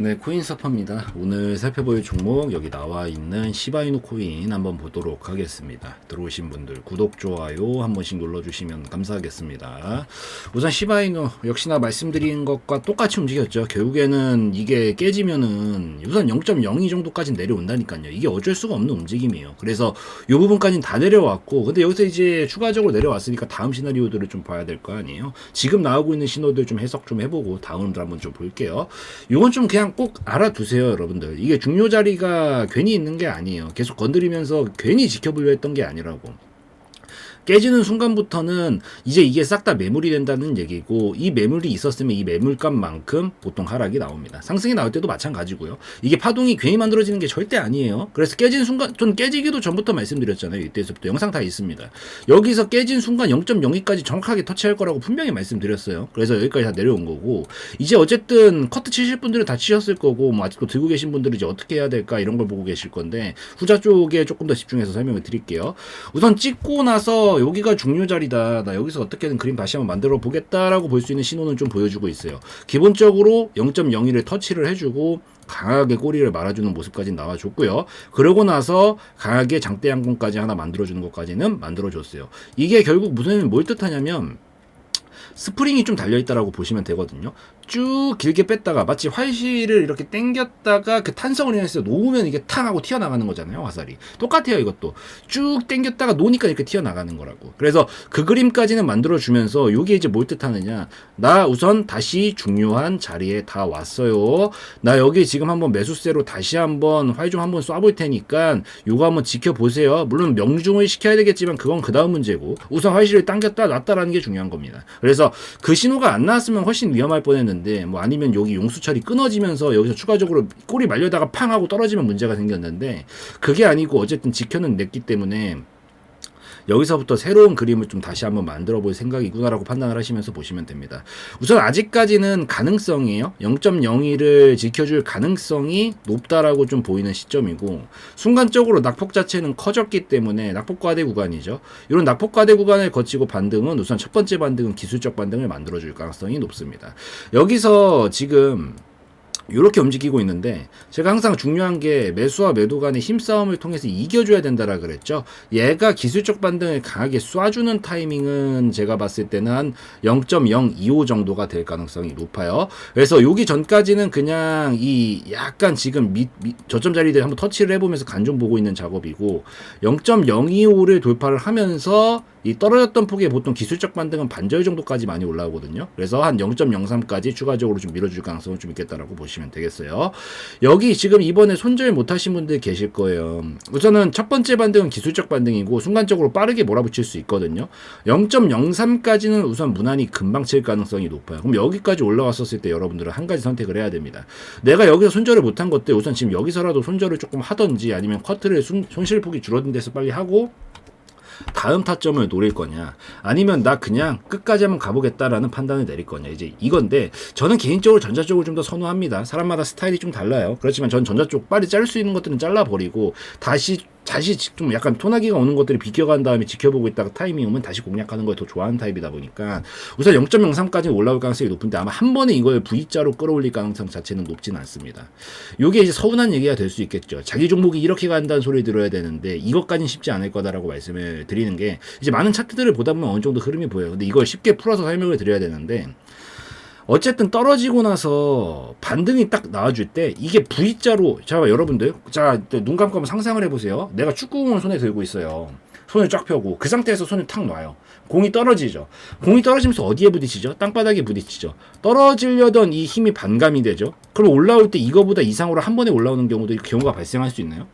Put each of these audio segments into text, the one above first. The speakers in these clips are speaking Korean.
네, 코인 서퍼입니다. 오늘 살펴볼 종목 여기 나와 있는 시바이누 코인 한번 보도록 하겠습니다. 들어오신 분들 구독, 좋아요 한 번씩 눌러주시면 감사하겠습니다. 우선 시바이누 역시나 말씀드린 것과 똑같이 움직였죠. 결국에는 이게 깨지면은 우선 0.02 정도까지 내려온다니까요. 이게 어쩔 수가 없는 움직임이에요. 그래서 이 부분까지는 다 내려왔고, 근데 여기서 이제 추가적으로 내려왔으니까 다음 시나리오들을 좀 봐야 될 거 아니에요. 지금 나오고 있는 신호들 좀 해석 좀 해보고 다음들 한번 좀 볼게요. 이건 좀 그냥 꼭 알아두세요, 여러분들. 이게 중요 자리가 괜히 있는 게 아니에요. 계속 건드리면서 괜히 지켜보려 했던 게 아니라고. 깨지는 순간부터는 이제 이게 싹 다 매물이 된다는 얘기고 이 매물이 있었으면 이 매물값만큼 보통 하락이 나옵니다. 상승이 나올 때도 마찬가지고요. 이게 파동이 괜히 만들어지는 게 절대 아니에요. 그래서 깨진 순간 전 깨지기도 전부터 말씀드렸잖아요. 이때서부터 영상 다 있습니다. 여기서 깨진 순간 0.02까지 정확하게 터치할 거라고 분명히 말씀드렸어요. 그래서 여기까지 다 내려온 거고 이제 어쨌든 커트 치실 분들은 다 치셨을 거고 뭐 아직도 들고 계신 분들은 이제 어떻게 해야 될까 이런 걸 보고 계실 건데 후자 쪽에 조금 더 집중해서 설명을 드릴게요. 우선 찍고 나서 여기가 중요 자리다. 나 여기서 어떻게든 그림 다시 한번 만들어 보겠다라고 볼 수 있는 신호는 좀 보여주고 있어요. 기본적으로 0.01을 터치를 해주고 강하게 꼬리를 말아주는 모습까지 나와줬고요. 그러고 나서 강하게 장대 양봉까지 하나 만들어주는 것까지는 만들어줬어요. 이게 결국 무슨 뭘 뜻하냐면 스프링이 좀 달려있다라고 보시면 되거든요. 쭉 길게 뺐다가 마치 활실을 이렇게 당겼다가 그 탄성을 인해서 놓으면 이게 탕 하고 튀어나가는 거잖아요. 화살이. 똑같아요. 이것도. 쭉 당겼다가 놓으니까 이렇게 튀어나가는 거라고. 그래서 그 그림까지는 만들어주면서 이게 이제 뭘 뜻하느냐. 나 우선 다시 중요한 자리에 다 왔어요. 나 여기 지금 한번 매수세로 다시 한번 활 좀 한번 쏴볼 테니까 요거 한번 지켜보세요. 물론 명중을 시켜야 되겠지만 그건 그 다음 문제고 우선 활실을 당겼다 놨다라는 게 중요한 겁니다. 그래서 그 신호가 안 나왔으면 훨씬 위험할 뻔했는데 뭐 아니면 여기 용수철이 끊어지면서 여기서 추가적으로 꼬리 말려다가 팡 하고 떨어지면 문제가 생겼는데 그게 아니고 어쨌든 지켜는 냈기 때문에 여기서부터 새로운 그림을 좀 다시 한번 만들어 볼 생각이구나라고 판단을 하시면서 보시면 됩니다. 우선 아직까지는 가능성이에요. 0.01을 지켜줄 가능성이 높다라고 좀 보이는 시점이고 순간적으로 낙폭 자체는 커졌기 때문에 낙폭과대 구간이죠. 이런 낙폭과대 구간을 거치고 반등은 우선 첫 번째 반등은 기술적 반등을 만들어줄 가능성이 높습니다. 여기서 지금 이렇게 움직이고 있는데 제가 항상 중요한 게 매수와 매도 간의 힘싸움을 통해서 이겨줘야 된다라 그랬죠. 얘가 기술적 반등을 강하게 쏴주는 타이밍은 제가 봤을 때는 한 0.025 정도가 될 가능성이 높아요. 그래서 여기 전까지는 그냥 이 약간 지금 밑, 밑 저점 자리들 한번 터치를 해보면서 간 좀 보고 있는 작업이고 0.025를 돌파를 하면서 이 떨어졌던 폭의 보통 기술적 반등은 반절 정도까지 많이 올라오거든요. 그래서 한 0.03까지 추가적으로 좀 밀어줄 가능성은 좀 있겠다라고 보시면 되겠어요. 여기 지금 이번에 손절 못하신 분들 계실 거예요. 우선은 첫 번째 반등은 기술적 반등이고 순간적으로 빠르게 몰아붙일 수 있거든요. 0.03까지는 우선 무난히 금방 칠 가능성이 높아요. 그럼 여기까지 올라왔었을 때 여러분들은 한 가지 선택을 해야 됩니다. 내가 여기서 손절을 못한 것들 우선 지금 여기서라도 손절을 조금 하던지 아니면 커트를 손, 손실폭이 줄어든 데서 빨리 하고 다음 타점을 노릴 거냐 아니면 나 그냥 끝까지 한번 가보겠다라는 판단을 내릴 거냐. 이제 이건데 저는 개인적으로 전자 쪽을 좀 더 선호합니다. 사람마다 스타일이 좀 달라요. 그렇지만 전 전자 쪽 빨리 자를 수 있는 것들은 잘라버리고 다시 다시 좀 약간 토나기가 오는 것들을 비껴간 다음에 지켜보고 있다가 타이밍 오면 다시 공략하는 걸 더 좋아하는 타입이다 보니까 우선 0.03까지 올라올 가능성이 높은데 아마 한 번에 이걸 V자로 끌어올릴 가능성 자체는 높지는 않습니다. 요게 이제 서운한 얘기가 될 수 있겠죠. 자기 종목이 이렇게 간다는 소리 들어야 되는데 이것까지는 쉽지 않을 거다라고 말씀을 드리는 게 이제 많은 차트들을 보다 보면 어느 정도 흐름이 보여요. 근데 이걸 쉽게 풀어서 설명을 드려야 되는데 어쨌든 떨어지고 나서 반등이 딱 나와줄 때 이게 V자로 자 여러분들 자 눈 감고 한번 상상을 해보세요. 내가 축구공을 손에 들고 있어요. 손을 쫙 펴고 그 상태에서 손을 탁 놔요. 공이 떨어지죠. 공이 떨어지면서 어디에 부딪히죠? 땅바닥에 부딪히죠. 떨어지려던 이 힘이 반감이 되죠. 그럼 올라올 때 이거보다 이상으로 한 번에 올라오는 경우도 경우가 발생할 수 있나요?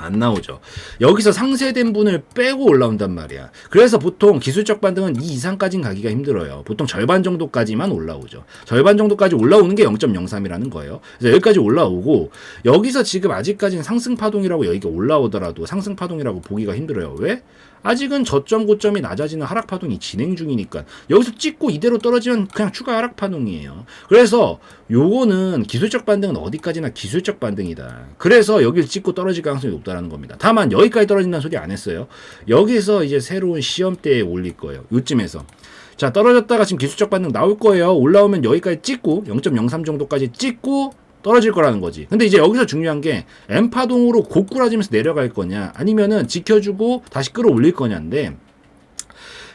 안 나오죠. 여기서 상쇄된 분을 빼고 올라온단 말이야. 그래서 보통 기술적 반등은 이 이상까지는 가기가 힘들어요. 보통 절반 정도까지만 올라오죠. 절반 정도까지 올라오는 게 0.03이라는 거예요. 그래서 여기까지 올라오고 여기서 지금 아직까지는 상승 파동이라고 여기가 올라오더라도 상승 파동이라고 보기가 힘들어요. 왜? 아직은 저점 고점이 낮아지는 하락 파동이 진행 중이니까 여기서 찍고 이대로 떨어지면 그냥 추가 하락 파동이에요. 그래서 요거는 기술적 반등은 어디까지나 기술적 반등이다. 그래서 여기를 찍고 떨어질 가능성이 높다 라는 겁니다. 다만 여기까지 떨어진다는 소리 안 했어요. 여기서 이제 새로운 시험대에 올릴 거예요. 요쯤에서. 자 떨어졌다가 지금 기술적 반등 나올 거예요. 올라오면 여기까지 찍고 0.03 정도까지 찍고 떨어질 거라는 거지. 근데 이제 여기서 중요한 게 M 파동으로 고꾸라지면서 내려갈 거냐, 아니면은 지켜주고 다시 끌어올릴 거냐인데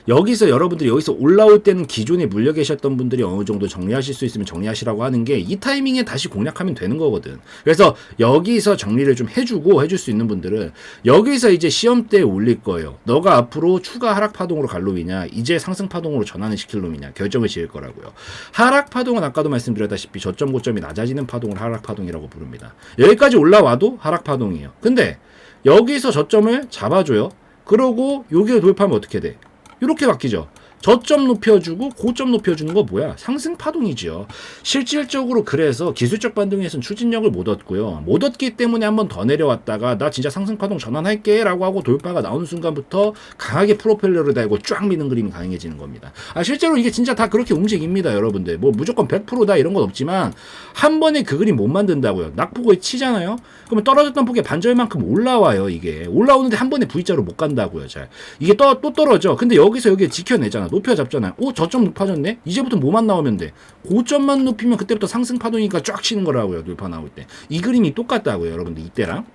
여기서 여러분들이 여기서 올라올 때는 기존에 물려 계셨던 분들이 어느 정도 정리하실 수 있으면 정리하시라고 하는 게 이 타이밍에 다시 공략하면 되는 거거든. 그래서 여기서 정리를 좀 해주고 해줄 수 있는 분들은 여기서 이제 시험 때 올릴 거예요. 너가 앞으로 추가 하락 파동으로 갈 놈이냐, 이제 상승 파동으로 전환을 시킬 놈이냐 결정을 지을 거라고요. 하락 파동은 아까도 말씀드렸다시피 저점 고점이 낮아지는 파동을 하락 파동이라고 부릅니다. 여기까지 올라와도 하락 파동이에요. 근데 여기서 저점을 잡아줘요. 그러고 여기를 돌파하면 어떻게 돼? 이렇게 바뀌죠. 저점 높여주고 고점 높여주는 거 뭐야? 상승 파동이지요. 실질적으로 그래서 기술적 반등에서는 추진력을 못 얻고요. 못 얻기 때문에 한 번 더 내려왔다가 나 진짜 상승 파동 전환할게 라고 하고 돌파가 나오는 순간부터 강하게 프로펠러를 달고 쫙 미는 그림이 가능해지는 겁니다. 아 실제로 이게 진짜 다 그렇게 움직입니다 여러분들. 뭐 무조건 100%다 이런 건 없지만 한 번에 그 그림 못 만든다고요. 낙폭을 치잖아요. 그러면 떨어졌던 폭의 반절만큼 올라와요 이게. 올라오는데 한 번에 V자로 못 간다고요 잘. 이게 또, 또 떨어져. 근데 여기서 여기 지켜내잖아. 높여 잡잖아요. 오 저점 높아졌네. 이제부터 뭐만 나오면 돼. 고점만 높이면 그때부터 상승 파동이니까 쫙 치는 거라고요. 돌파 나올 때. 이 그림이 똑같다고요 여러분들 이때랑.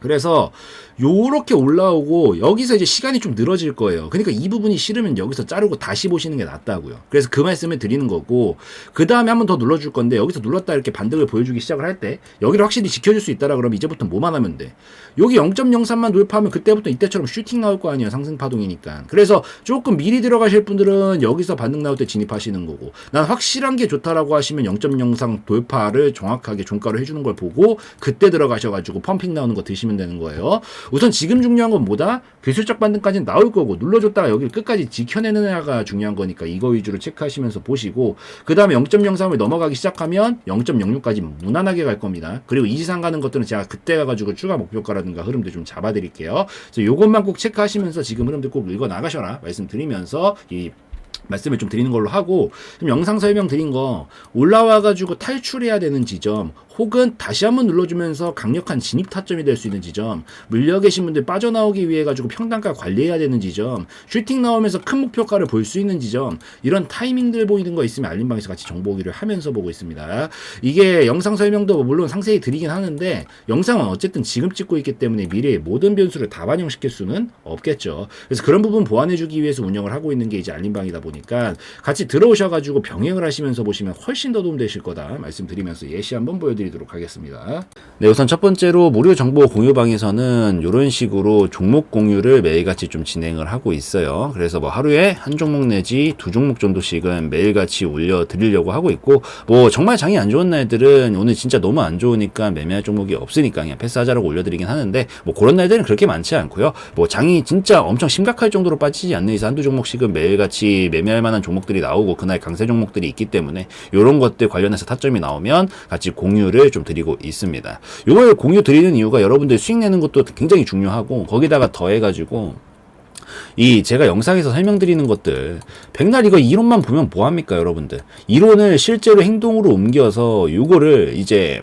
그래서 요렇게 올라오고 여기서 이제 시간이 좀 늘어질 거예요. 그러니까 이 부분이 싫으면 여기서 자르고 다시 보시는 게 낫다고요. 그래서 그 말씀을 드리는 거고 그 다음에 한 번 더 눌러줄 건데 여기서 눌렀다 이렇게 반등을 보여주기 시작을 할 때 여기를 확실히 지켜줄 수 있다라 그러면 이제부터 뭐만 하면 돼. 여기 0.03만 돌파하면 그때부터 이때처럼 슈팅 나올 거 아니에요. 상승 파동이니까. 그래서 조금 미리 들어가실 분들은 여기서 반등 나올 때 진입하시는 거고 난 확실한 게 좋다라고 하시면 0.03 돌파를 정확하게 종가로 해주는 걸 보고 그때 들어가셔가지고 펌핑 나오는 거 드시면 되는 거예요. 우선 지금 중요한 건 뭐다? 기술적 반등까지는 나올 거고 눌러줬다가 여기를 끝까지 지켜내느냐가 중요한 거니까 이거 위주로 체크하시면서 보시고 그 다음에 0.03을 넘어가기 시작하면 0.06까지 무난하게 갈 겁니다. 그리고 이지상 가는 것들은 제가 그때 가가지고 추가 목표가라든가 흐름들 좀 잡아드릴게요. 그래서 요것만 꼭 체크하시면서 지금 흐름들 꼭 읽어 나가셔라 말씀드리면서 이 말씀을 좀 드리는 걸로 하고 지금 영상 설명 드린 거 올라와 가지고 탈출해야 되는 지점 혹은 다시 한번 눌러주면서 강력한 진입 타점이 될 수 있는 지점 물려 계신 분들 빠져나오기 위해 가지고 평단가 관리해야 되는 지점 슈팅 나오면서 큰 목표가를 볼 수 있는 지점 이런 타이밍들 보이는 거 있으면 알림방에서 같이 정보 오기를 하면서 보고 있습니다. 이게 영상 설명도 물론 상세히 드리긴 하는데 영상은 어쨌든 지금 찍고 있기 때문에 미래의 모든 변수를 다 반영시킬 수는 없겠죠. 그래서 그런 부분 보완해주기 위해서 운영을 하고 있는 게 이제 알림방이다 보니 까 같이 들어오셔가지고 병행을 하시면서 보시면 훨씬 더 도움 되실 거다 말씀드리면서 예시 한번 보여드리도록 하겠습니다. 네, 우선 첫 번째로 무료 정보 공유방에서는 이런 식으로 종목 공유를 매일같이 좀 진행을 하고 있어요. 그래서 뭐 하루에 한 종목 내지 두 종목 정도씩은 매일같이 올려드리려고 하고 있고 뭐 정말 장이 안 좋은 날들은 오늘 진짜 너무 안 좋으니까 매매할 종목이 없으니까 그냥 패스하자라고 올려드리긴 하는데 뭐 그런 날들은 그렇게 많지 않고요. 뭐 장이 진짜 엄청 심각할 정도로 빠지지 않는 이상 한두 종목씩은 매일같이 매매 할 만한 종목들이 나오고 그날 강세 종목들이 있기 때문에 이런 것들 관련해서 타점이 나오면 같이 공유를 좀 드리고 있습니다. 이걸 공유 드리는 이유가 여러분들 수익 내는 것도 굉장히 중요하고 거기다가 더해가지고 이 제가 영상에서 설명드리는 것들 백날 이거 이론만 보면 뭐합니까 여러분들 이론을 실제로 행동으로 옮겨서 요거를 이제